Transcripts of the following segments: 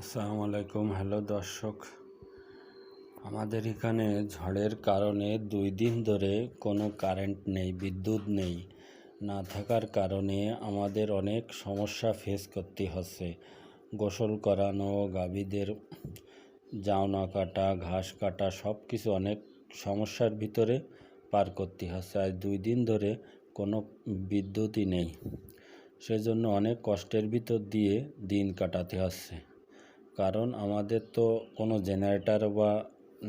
আসসালামু আলাইকুম। হ্যালো দর্শক, আমাদের এখানে ঝড়ের কারণে দুই দিন ধরে কোনো কারেন্ট নেই, বিদ্যুৎ নেই। না থাকার কারণে আমাদের অনেক সমস্যা ফেস করতে হচ্ছে। গোসল করানো, গাভীদের জাওনা কাটা, ঘাস কাটা সব কিছু অনেক সমস্যার ভিতরে পার করতে হচ্ছে। আজ দুই দিন ধরে কোনো বিদ্যুৎই নেই। সেজন্য অনেক কষ্টের ভিতর দিয়ে দিন কাটাতে হচ্ছে। কারণ আমাদের তো কোনো জেনারেটর বা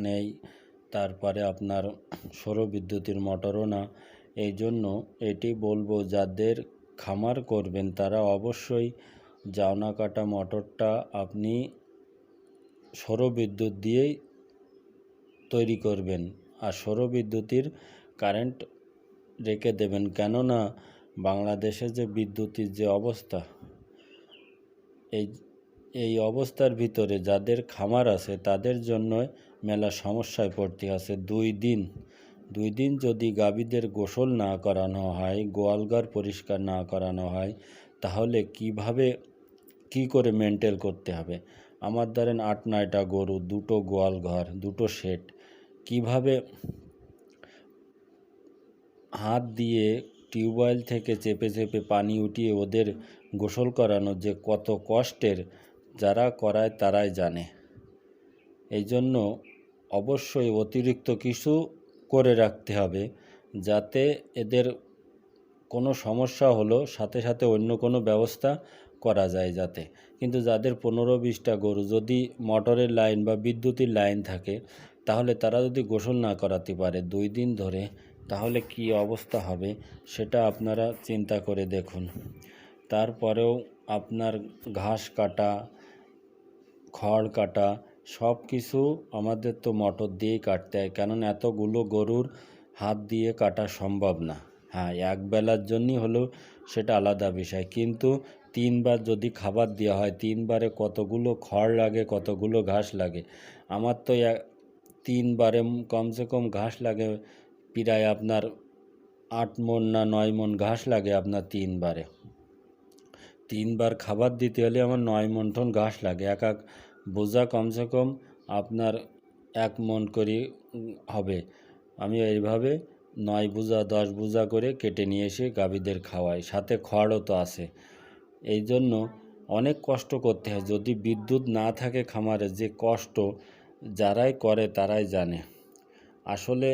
নেই, তারপরে আপনার সৌর বিদ্যুতের মোটরও না। এই জন্য এটি বলব, যাদের খামার করবেন তারা অবশ্যই জাওনা কাটা মোটরটা আপনি সৌর বিদ্যুৎ দিয়েই তৈরি করবেন আর সৌর বিদ্যুতের কারেন্ট রেখে দেবেন। কেননা বাংলাদেশে যে বিদ্যুতের যে অবস্থা, এই এই অবস্থার ভিতরে যাদের খামার আছে, তাদের জন্য মেলা সমস্যায় পড়তে আছে। দুই দিন দুই দিন যদি গাভীদের গোসল না করানো হয়, গোয়ালঘর পরিষ্কার না করানো হয়, তাহলে কীভাবে, কি করে মেনটেন করতে হবে? আমার ধরেন আট, নয়টা গরু, দুটো গোয়াল ঘর দুটো শেড, কীভাবে হাত দিয়ে টিউবওয়েল থেকে চেপে চেপে পানি উঠিয়ে ওদের গোসল করানো যে কত কষ্টের যারা করায় তারাই জানে। এই জন্য অবশ্যই অতিরিক্ত কিছু করে রাখতে হবে, যাতে এদের কোনো সমস্যা হলো, সাথে সাথে অন্য কোনো ব্যবস্থা করা যায় যাতে। কিন্তু যাদের পনেরো বিশটা গরু, যদি মোটরের লাইন বা বিদ্যুতের লাইন থাকে, তাহলে তারা যদি গোসল না করাতে পারে দুই দিন ধরে, তাহলে কি অবস্থা হবে সেটা আপনারা চিন্তা করে দেখুন। তারপরেও আপনার ঘাস কাটা খড় কাটা, সব কিছু আমাদের তো মটর দিয়েই কাটতে হয়। কেননা এতগুলো গরুর হাত দিয়ে কাটা সম্ভব না। হ্যাঁ এক বেলার জন্যই হলেও সেটা আলাদা বিষয়। কিন্তু তিনবার যদি খাবার দেওয়া হয়, তিনবারে কতগুলো খড় লাগে, কতগুলো ঘাস লাগে? আমার তো তিনবারে কমসে কম ঘাস লাগে প্রায় আপনার আট মন না নয় মন ঘাস লাগে আপনার তিনবারে। তিনবার খাবার দিতে হলে আমার নয় মন টন ঘাস লাগে। এক এক বোঝা কমসে কম আপনার এক মন করে হবে। আমি এইভাবে নয় বোঝা, দশ বোঝা করে কেটে নিয়ে এসে গাভীদের খাওয়াই। সাথে খড়ও তো আছে। এই জন্য অনেক কষ্ট করতে হয়। যদি বিদ্যুৎ না থাকে খামারে, যে কষ্ট যারাই করে তারাই জানে। আসলে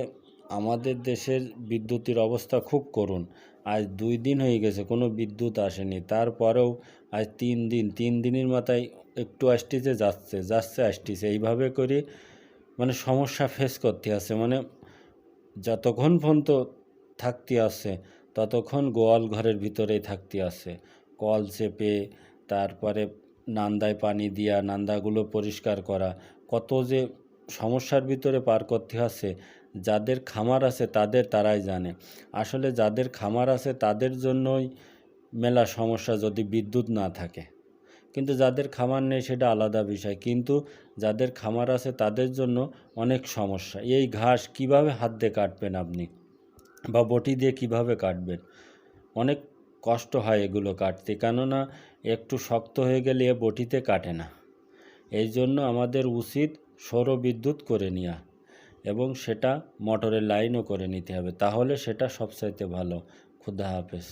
আমাদের দেশের বিদ্যুতের অবস্থা খুব করুণ। আজ দুই দিন হয়ে গেছে, কোনো বিদ্যুৎ আসেনি। তারপরেও আজ তিন দিন, তিন দিনের মাথায় একটু আসতেছে যাচ্ছে যাচ্ছে আসতেছে এইভাবে করে মানে সমস্যা ফেস করতে আছে। মানে যতক্ষণ পর্যন্ত থাকতে আছে, ততক্ষণ গোয়াল ঘরের ভিতরেই থাকতে আছে। কল চেপে, তারপরে নান্দায় পানি দিয়া, নান্দাগুলো পরিষ্কার করা। কত যে সমস্যার ভিতরে পার করতে আছে যাদের খামার আছে তাদের তারাই জানে। আসলে যাদের খামার আছে তাদের জন্যই মেলা সমস্যা যদি বিদ্যুৎ না থাকে। কিন্তু যাদের খামার নেই সেটা আলাদা বিষয়। কিন্তু যাদের খামার আছে তাদের জন্য অনেক সমস্যা। এই ঘাস কীভাবে হাত দিয়ে কাটবেন আপনি? বা বটি দিয়ে কীভাবে কাটবেন? অনেক কষ্ট হয় এগুলো কাটতে। কেননা একটু শক্ত হয়ে গেলে এ বটিতে কাটে না। এই জন্য আমাদের উচিত সৌর বিদ্যুৎ করে নেওয়া এবং সেটা মোটরের লাইনও করে নিতে হবে। তাহলে সেটা সবচাইতে ভালো। খুদা হাফেজ।